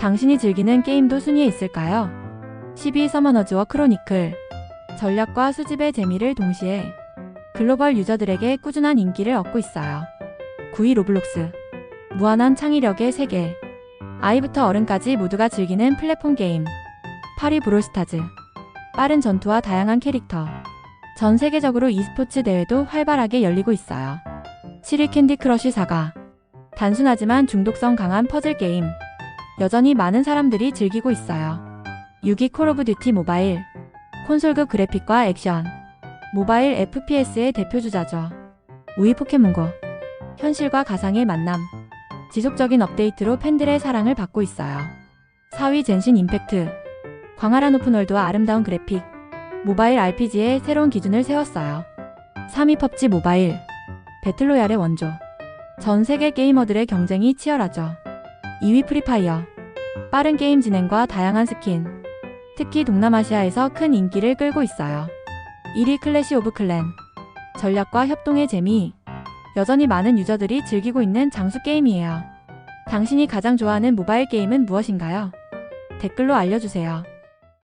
당신이 즐기는 게임도 순위에 있을까요? 12. 서머너즈워 크로니클 전략과 수집의 재미를 동시에 글로벌 유저들에게 꾸준한 인기를 얻고 있어요. 9위 로블록스 무한한 창의력의 세계 아이부터 어른까지 모두가 즐기는 플랫폼 게임 8위 브롤스타즈 빠른 전투와 다양한 캐릭터 전 세계적으로 e스포츠 대회도 활발하게 열리고 있어요. 7위 캔디 크러쉬 사가 단순하지만 중독성 강한 퍼즐 게임 여전히 많은 사람들이 즐기고 있어요. 6위 콜 오브 듀티 모바일 콘솔급 그래픽과 액션 모바일 FPS의 대표주자죠. 5위 포켓몬고 현실과 가상의 만남 지속적인 업데이트로 팬들의 사랑을 받고 있어요. 4위 젠신 임팩트 광활한 오픈월드와 아름다운 그래픽 모바일 RPG의 새로운 기준을 세웠어요. 3위 펍지 모바일 배틀로얄의 원조 전 세계 게이머들의 경쟁이 치열하죠. 2위 프리파이어 빠른 게임 진행과 다양한 스킨 특히 동남아시아에서 큰 인기를 끌고 있어요. 1위 클래시 오브 클랜 전략과 협동의 재미 여전히 많은 유저들이 즐기고 있는 장수 게임이에요. 당신이 가장 좋아하는 모바일 게임은 무엇인가요? 댓글로 알려주세요.